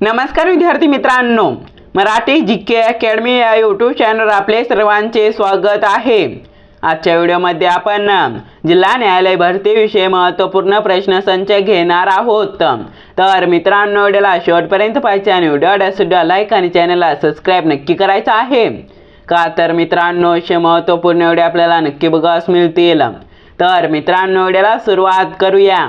नमस्कार विद्यार्थी मित्रांनो. मराठी जी के अकॅडमी या यूट्यूब चॅनलवर आपले सर्वांचे स्वागत आहे. आजच्या व्हिडिओमध्ये आपण जिल्हा न्यायालय भरतीविषयी महत्त्वपूर्ण प्रश्नसंच घेणार आहोत. तर मित्रांनो व्हिडिओला शेवटपर्यंत पाहिजे आणि व्हिडिओ सुद्धा लाईक आणि चॅनलला सबस्क्राईब नक्की करायचं आहे. का तर मित्रांनो असे महत्त्वपूर्ण व्हिडिओ आपल्याला नक्की बघास मिळतील. तर मित्रांनो व्हिडिओला सुरुवात करूया.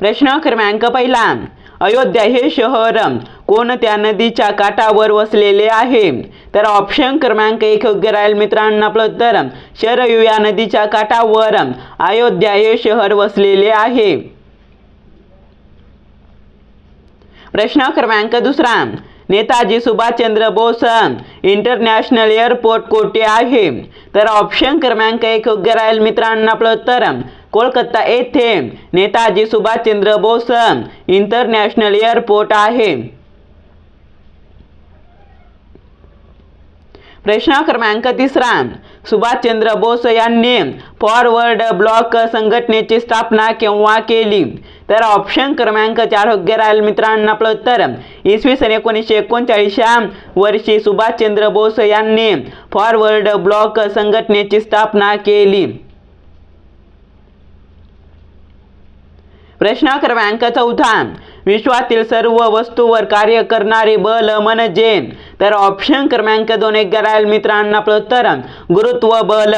प्रश्न क्रमांक पहिला. अयोध्या हे शहर कोणत्या नदीच्या काठावर वसलेले आहे? तर ऑप्शन क्रमांक एक योग्य राहील मित्रांनो आपलं उत्तर. शरयू या नदीच्या काठावर अयोध्या हे शहर वसलेले आहे. प्रश्न क्रमांक दुसरा. नेताजी सुभाषचंद्र बोस इंटरनॅशनल एअरपोर्ट कोठे आहे? तर ऑप्शन क्रमांक एक योग्य राहील मित्रांनो आपलं उत्तर. कोलकाता येथे नेताजी सुभाषचंद्र बोस इंटरनॅशनल एअरपोर्ट आहे. प्रश्न क्रमांक तिसरा. सुभाषचंद्र बोस यांनी फॉरवर्ड ब्लॉक संघटनेची स्थापना केव्हा केली? तर ऑप्शन क्रमांक चार, योग्य राहील मित्रांनो. आपलं उत्तर इसवी सन एकोणीसशे एकोणचाळीसच्या वर्षी सुभाषचंद्र बोस यांनी फॉरवर्ड ब्लॉक संघटनेची स्थापना केली. प्रश्न क्रमांक चौथा विश्वातील सर्व वस्तूवर कार्य करणारे बल म्हणजे तर ऑप्शन क्रमांक दोन एक करायला मित्रांना आपलं उत्तर गुरुत्व बल.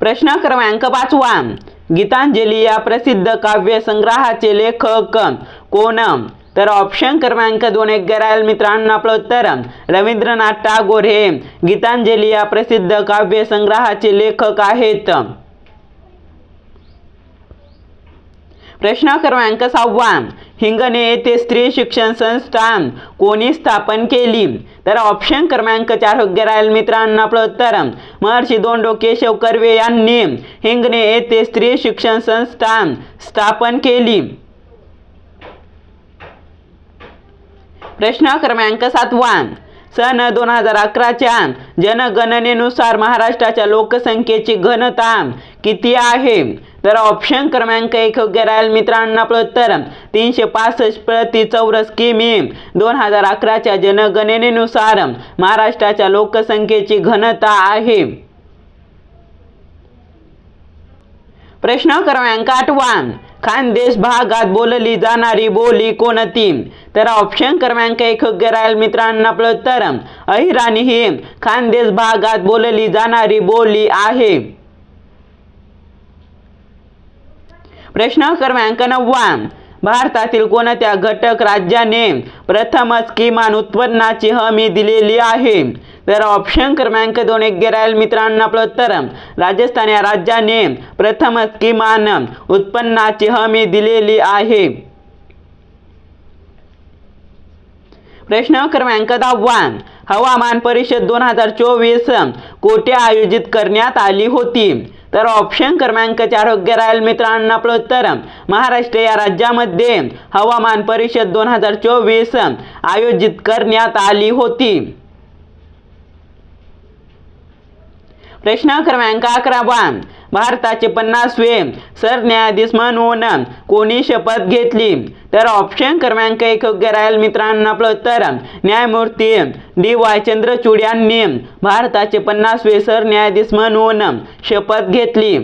प्रश्न क्रमांक पाचवा. गीतांजली या प्रसिद्ध काव्य संग्रहाचे लेखक कोण? तर ऑप्शन क्रमांक दोन एक राहील मित्रांना आपलं उत्तर रवींद्रनाथ टागोर हे गीतांजली या प्रसिद्ध काव्य संग्रहाचे लेखक आहेत. प्रश्न क्रमांक सहावा. हिंगणे येथे स्त्री शिक्षण संस्था कोणी स्थापन केली? तर ऑप्शन क्रमांक चार योग्य राहील मित्रांनो आपलं उत्तर. महर्षी दोंडो केशव कर्वे यांनी हिंगणे येथे स्त्री शिक्षण संस्था स्थापन केली. प्रश्न क्रमांक सातवा. सन दोन हजार अकराच्या जनगणनेनुसार महाराष्ट्राच्या लोकसंख्येची घनता किती आहे? तर ऑप्शन क्रमांक एक योग्य राहील मित्रांनो आपलं उत्तर. तीनशे पासष्ट प्रति चौरस किमी. दोन हजार अकराच्या जनगणनेनुसार महाराष्ट्राच्या लोकसंख्येची घनता आहे. प्रश्न क्रमांक आठवा. खानदेश भागात बोलली जाणारी बोली कोणती? तर ऑप्शन क्रमांक एक योग्य राहील मित्रांनो आपलं उत्तर. अहिराणी ही खानदेश भागात बोलली जाणारी बोली आहे. प्रश्न क्रमांक नववा. भारतातील कोणत्या घटक राज्याने प्रथमच किमान उत्पन्नाची हमी दिलेली आहे? तर ऑप्शन क्रमांक दोन एक गेरायल मित्रांना आपलं उत्तर. राजस्थान या राज्याने प्रथमच किमान उत्पन्नाची हमी दिलेली आहे. प्रश्न क्रमांक दहावा. हवामान परिषद दोन हजार चोवीस कोठे आयोजित करण्यात आली होती? तर ऑप्शन क्रमांक चार योग्य राहील मित्रांनो आपलं उत्तर. महाराष्ट्र या राज्यामध्ये हवामान परिषद दोन हजार चोवीस आयोजित करण्यात आली होती. प्रश्न क्रमांक अकरावा भारताचे पन्नासवे सरन्यायाधीश म्हणून कोणी शपथ घेतली? तर ऑप्शन क्रमांक एक योग्य राहील मित्रांनो आपलं. उत्तर न्यायमूर्ती डी वाय चंद्रचूड यांनी भारताचे पन्नासवे सरन्यायाधीश म्हणून शपथ घेतली.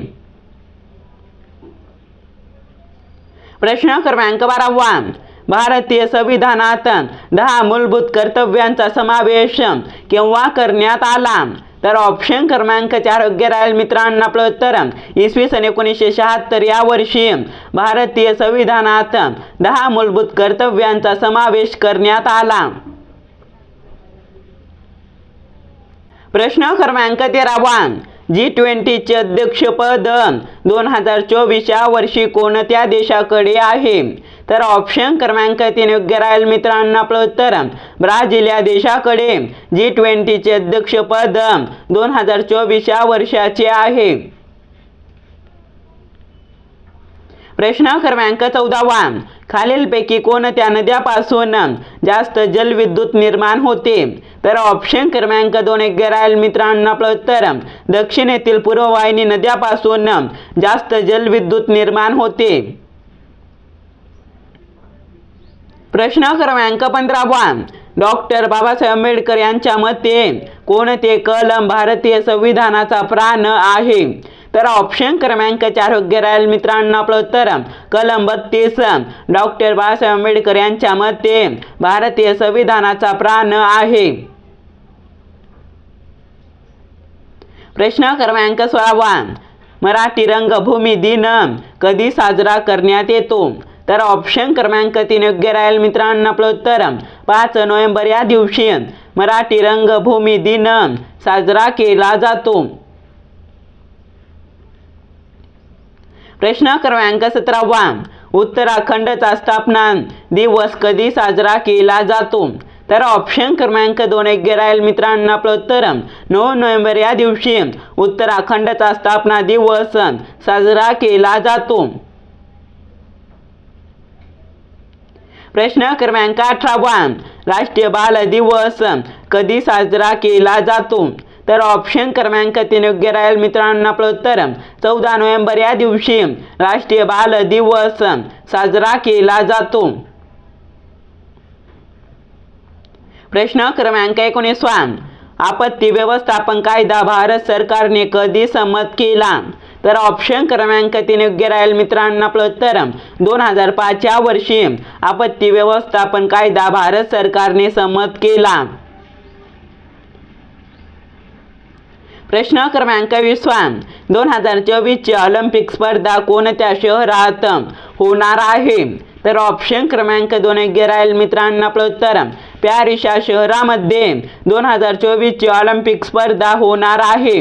प्रश्न क्रमांक बारावा. भारतीय संविधानात दहा मूलभूत कर्तव्यांचा समावेश केव्हा करण्यात आला? तर ऑप्शन क्रमांक चार योग्य राहील मित्रांनो आपलं उत्तर इसवी सन एकोणीसशे शहात्तर या वर्षी भारतीय संविधानात दहा मूलभूत कर्तव्यांचा समावेश करण्यात आला. प्रश्न क्रमांक तेरावा जी ट्वेंटीचे अध्यक्षपद दोन हजार चोवीसच्या वर्षी कोणत्या देशाकडे आहे? तर ऑप्शन क्रमांक तीन योग्य राहील मित्रांनो आपलं उत्तर ब्राझील या देशाकडे. जी ट्वेंटीचे अध्यक्षपद दोन हजार चोवीसच्या वर्षाचे आहे. प्रश्न क्रमांक चौदावा. खालीलपैकी कोणत्या नद्यापासून जास्त जलविद्युत निर्माण होते? तर ऑप्शन क्रमांक दोन एक राहील मित्रांनो आपलं उत्तर. दक्षिणेतील पूर्ववाहिनी नद्यापासून जास्त जलविद्युत निर्माण होते. प्रश्न क्रमांक पंधरावा. डॉक्टर बाबासाहेब आंबेडकर यांच्या मते कोणते कलम भारतीय संविधानाचा प्राण आहे? तर ऑप्शन क्रमांक चार योग्य राहील मित्रांनो आपलं उत्तर कलम बत्तीस डॉक्टर बाबासाहेब आंबेडकर यांच्या मते भारतीय संविधानाचा प्राण आहे. प्रश्न क्रमांक सोळावा. मराठी रंगभूमी दिन कधी साजरा करण्यात येतो? तर ऑप्शन क्रमांक तीन योग्य राहील मित्रांनो आपलं उत्तर पाच नोव्हेंबर या दिवशी मराठी रंगभूमी दिन साजरा केला जातो. प्रश्न क्रमांक सतरावा. उत्तराखंडचा स्थापना दिवस कधी साजरा केला जातो? तर ऑप्शन क्रमांक दोन योग्य राहील मित्रांनो आपलं उत्तर. नऊ नोव्हेंबर या दिवशी उत्तराखंडचा स्थापना दिवस साजरा केला जातो. प्रश्न क्रमांक अठरावा. राष्ट्रीय बाल दिवस कधी साजरा केला जातो? तर ऑप्शन क्रमांक तीन योग्य राहील मित्रांनो आपलं उत्तर. चौदा नोव्हेंबर या दिवशी राष्ट्रीय बाल दिवस साजरा केला जातो. प्रश्न क्रमांक एकोणीसवा आपत्ती व्यवस्थापन कायदा भारत सरकारने कधी संमत केला? तर ऑप्शन क्रमांक तीन योग्य राहील मित्रांनो आपलं उत्तर. दोन हजार पाचच्या वर्षी आपत्ती व्यवस्थापन कायदा भारत सरकारने संमत केला. प्रश्न क्रमांक विसवा दोन हजार चोवीसची ऑलिम्पिक स्पर्धा कोणत्या शहरात होणार आहे? तर ऑप्शन क्रमांक दोन राहील मित्रांना आपलं उत्तर. पॅरिस या शहरामध्ये दोन हजार चोवीसची ऑलिम्पिक स्पर्धा होणार आहे.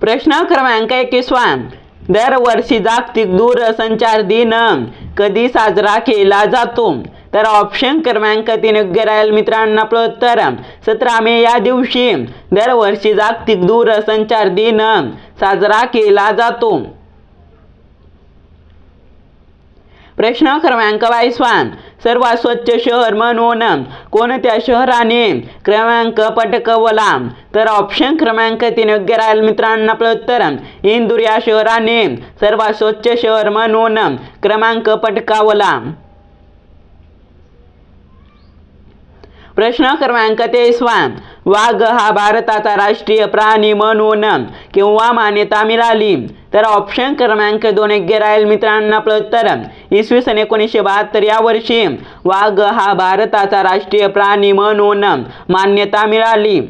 प्रश्न क्रमांक एकवीसवा दरवर्षी जागतिक दूरसंचार दिन कधी साजरा केला जातो? तर ऑप्शन क्रमांक तीन योग्य राहील मित्रांनो आपलं उत्तर सतरा मे या दिवशी दरवर्षी जागतिक दूरसंचार दिन साजरा केला जातो. प्रश्न क्रमांक बाईसवा सर्वात स्वच्छ शहर म्हणून कोणत्या शहराने क्रमांक पटकवला? तर ऑप्शन क्रमांक तीन योग्य राहील मित्रांनो आपलं उत्तर इंदूर या शहराने सर्वात स्वच्छ शहर म्हणून क्रमांक पटकावला. प्रश्न क्रमांक तेवीसवा. वाघ हा भारताचा राष्ट्रीय प्राणी म्हणून किंवा मान्यता मिळाली. तर ऑप्शन क्रमांक दोन योग्य राहील मित्रांना प्रत्तर. इसवी सन एकोणीसशे बहात्तर या वर्षी वाघ हा भारताचा राष्ट्रीय प्राणी म्हणून मान्यता मिळाली.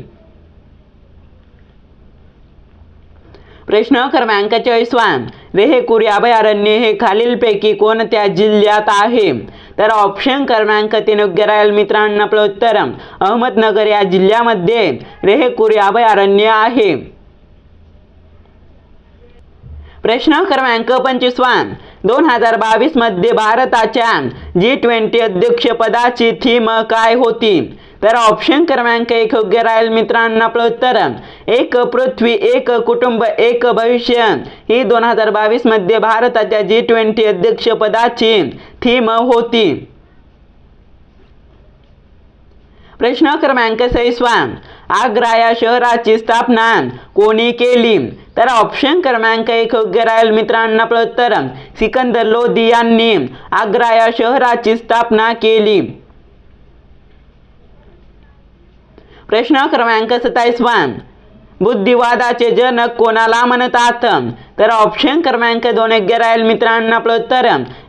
प्रश्न क्रमांक चोवीसवा रेहेकुरी अभयारण्य हे खालीलपैकी कोणत्या जिल्ह्यात आहे? तर ऑप्शन क्रमांक तीन योग्य राहील मित्रांनो आपलं उत्तर अहमदनगर या जिल्ह्यामध्ये रेहेकुरी अभयारण्य आहे. प्रश्न क्रमांक पंचवीसवा दोन हजार बावीसमध्ये भारताच्या जी ट्वेंटी अध्यक्षपदाची थीम काय होती? तर ऑप्शन क्रमांक एक योग्य राहील मित्रांनो. आपलं उत्तर एक पृथ्वी एक कुटुंब एक भविष्य. ही दोन हजार बावीसमध्ये भारताच्या जी ट्वेंटी अध्यक्षपदाची थीम होती. प्रश्न क्रमांक सैसवा आग्रा या शहराची स्थापना. कोणी केली? तर ऑप्शन क्रमांक एक योग्य राहील मित्रांना प्रत्तर सिकंदर लोधी यांनी आग्रा या शहराची स्थापना केली. प्रश्न क्रमांक सत्तावीसवा. बुद्धिवादाचे जनक कोणाला म्हणतात? तर ऑप्शन क्रमांक दोन योग्य राहील मित्रांनो आपलं उत्तर.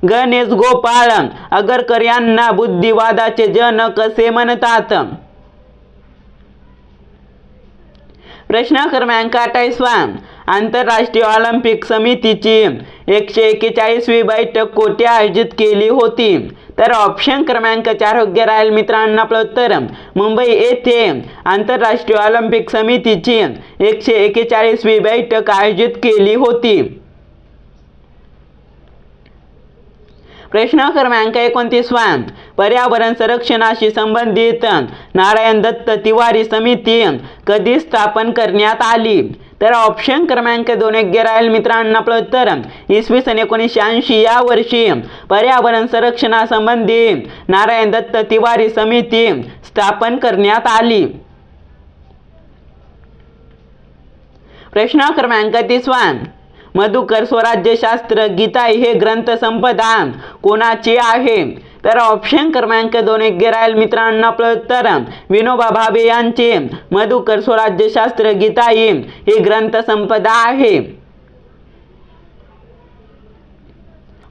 गणेश गोपाळ अगरकर यांना बुद्धिवादाचे जनक असे म्हणतात. प्रश्न क्रमांक अठ्ठावीसवा आंतरराष्ट्रीय ऑलिम्पिक समितीची एकशे एक्केचाळीसवी बैठक कोठे आयोजित केली होती? तर ऑप्शन क्रमांक चार योग्य राहील मित्रांनो आपलं उत्तर. मुंबई येथे आंतरराष्ट्रीय ऑलिम्पिक समितीची एकशे एक्केचाळीसवी बैठक आयोजित केली होती. प्रश्न क्रमांक एकोणतीस वन पर्यावरण संरक्षणाशी संबंधित नारायण दत्त तिवारी समिती कधी स्थापन करण्यात आली? तर ऑप्शन क्रमांक दोन योग्य राहील मित्रांनो आपलं उत्तर. इसवी सन एकोणीसशे ऐंशी या वर्षी पर्यावरण संरक्षणासंबंधी नारायण दत्त तिवारी समिती स्थापन करण्यात आली. प्रश्न क्रमांक तीसवा मधुकर स्वराज्यशास्त्र गीताई हे ग्रंथसंपदा कोणाची आहे? तर ऑप्शन क्रमांक दोन योग्य राहील मित्रांनो आपलं उत्तर. विनोबा भावे यांचे. मधुकर स्वराज्यशास्त्र गीताई ही ग्रंथसंपदा आहे.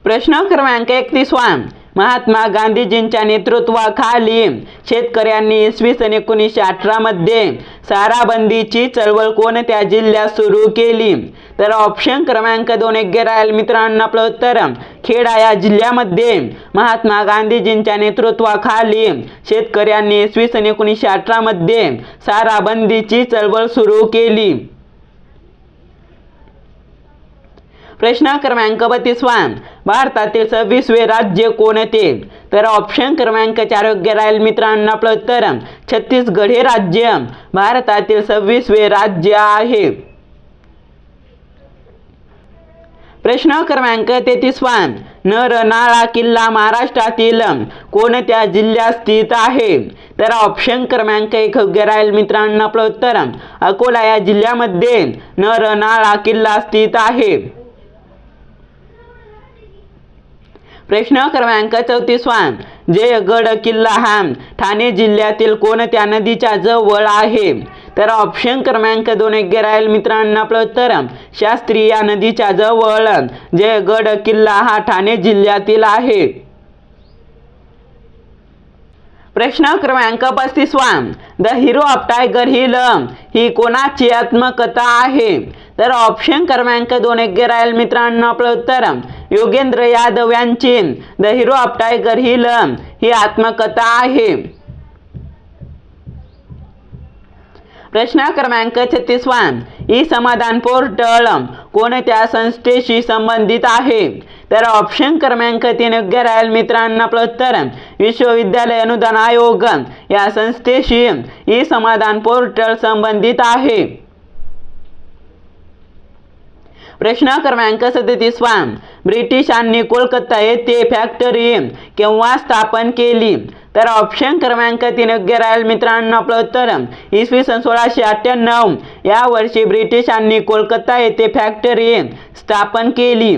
प्रश्न क्रमांक एकतीसवा. महात्मा गांधीजींच्या नेतृत्वाखाली शेतकऱ्यांनी इसवी सन एकोणीसशे अठरामध्ये साराबंदीची चळवळ कोणत्या जिल्ह्यात सुरू केली? तर ऑप्शन क्रमांक दोन योग्य राहील मित्रांनो आपलं उत्तर. खेडा या जिल्ह्यामध्ये महात्मा गांधीजींच्या नेतृत्वाखाली शेतकऱ्यांनी इसवी सन एकोणीसशे अठरामध्ये साराबंदीची चळवळ सुरू केली. प्रश्न क्रमांक बत्तीसवा. भारतातील सव्वीसवे राज्य कोणते तर ऑप्शन क्रमांक चार योग्य राहील मित्रांनो आपलं उत्तर. छत्तीसगड हे राज्य भारतातील सव्वीसवे राज्य आहे. प्रश्न क्रमांक तेहतीसवा. नरनाळा किल्ला महाराष्ट्रातील कोणत्या जिल्ह्यात स्थित आहे? तर ऑप्शन क्रमांक एक योग्य राहील मित्रांनो आपलं उत्तर. अकोला या जिल्ह्यामध्ये नरनाळा किल्ला स्थित आहे. प्रश्न क्रमांक चौतीसवा. जयगड किल्ला हा ठाणे जिल्ह्यातील कोणत्या नदीच्या जवळ आहे? तर ऑप्शन क्रमांक दोन योग्य राहील मित्रांनो आपलं उत्तर. शास्त्री या नदीच्या जवळ. जयगड किल्ला हा ठाणे जिल्ह्यातील आहे. प्रश्न क्रमांक पस्तीसवा the hero of Tiger Hill ही कोणाची आत्मकथा आहे? तर ऑप्शन क्रमांक दोन योग्य राहील मित्रांनो आपलं उत्तर. योगेंद्र यादव यांची the hero of Tiger Hill ही आत्मकथा आहे. प्रश्न क्रमांक छत्तीसवा ई समाधान पोर्टल कोणत्या संस्थेशी संबंधित आहे? तर ऑप्शन क्रमांक तीन योग्य राहील मित्रांना प्रत्तर. विश्वविद्यालय अनुदान आयोग. या संस्थेशी ई समाधान पोर्टल संबंधित आहे. प्रश्न क्रमांक सदतीसवा ब्रिटिशांनी कोलकाता येथे फॅक्टरी केव्हा स्थापन केली? तर ऑप्शन क्रमांक तीन योग्य राहील मित्रांनो आपलं उत्तर. इसवी सन सोळाशे अठ्ठ्याण्णव. या वर्षी ब्रिटिशांनी कोलकाता येथे फॅक्टरी स्थापन केली.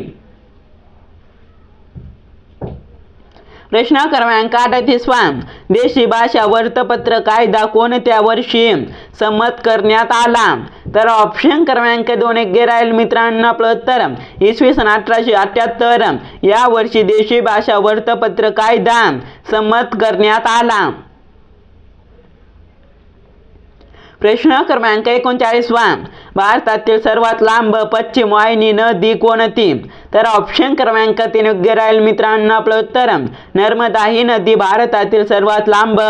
प्रश्न क्रमांक अडतीसवा देशी भाषा वर्तपत्र कायदा कोणत्या वर्षी संमत करण्यात आला? तर ऑप्शन क्रमांक दोन एक राहील मित्रांनो आपलं. तर इसवी सन अठराशे अठ्ठ्याहत्तर या वर्षी देशी भाषा वर्तपत्र कायदा संमत करण्यात आला. प्रश्न क्रमांक एकोणचाळीसवा भारतातील सर्वात लांब पश्चिम वाहिनी नदी कोणती? तर ऑप्शन क्रमांक तीन योग्य राहील मित्रांनो आपलं उत्तर. नर्मदा ही नदी भारतातील सर्वात लांब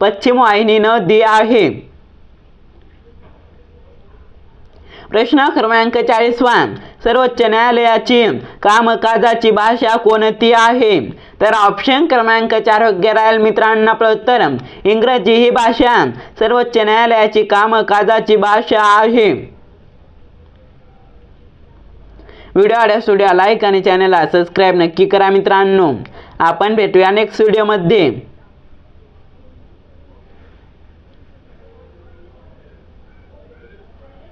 पश्चिम वाहिनी नदी आहे. प्रश्न क्रमांक चाळीसवा सर्वोच्च न्यायालयाची कामकाजाची भाषा कोणती आहे? तर ऑप्शन क्रमांक चार योग्य राहील मित्रांनो. प्रत्तर इंग्रजी ही भाषा सर्वोच्च न्यायालयाची कामकाजाची भाषा आहे. व्हिडिओ आवडल्यास व्हिडिओ लाईक आणि चॅनलला सबस्क्राईब नक्की करा मित्रांनो. आपण भेटूया नेक्स्ट व्हिडिओमध्ये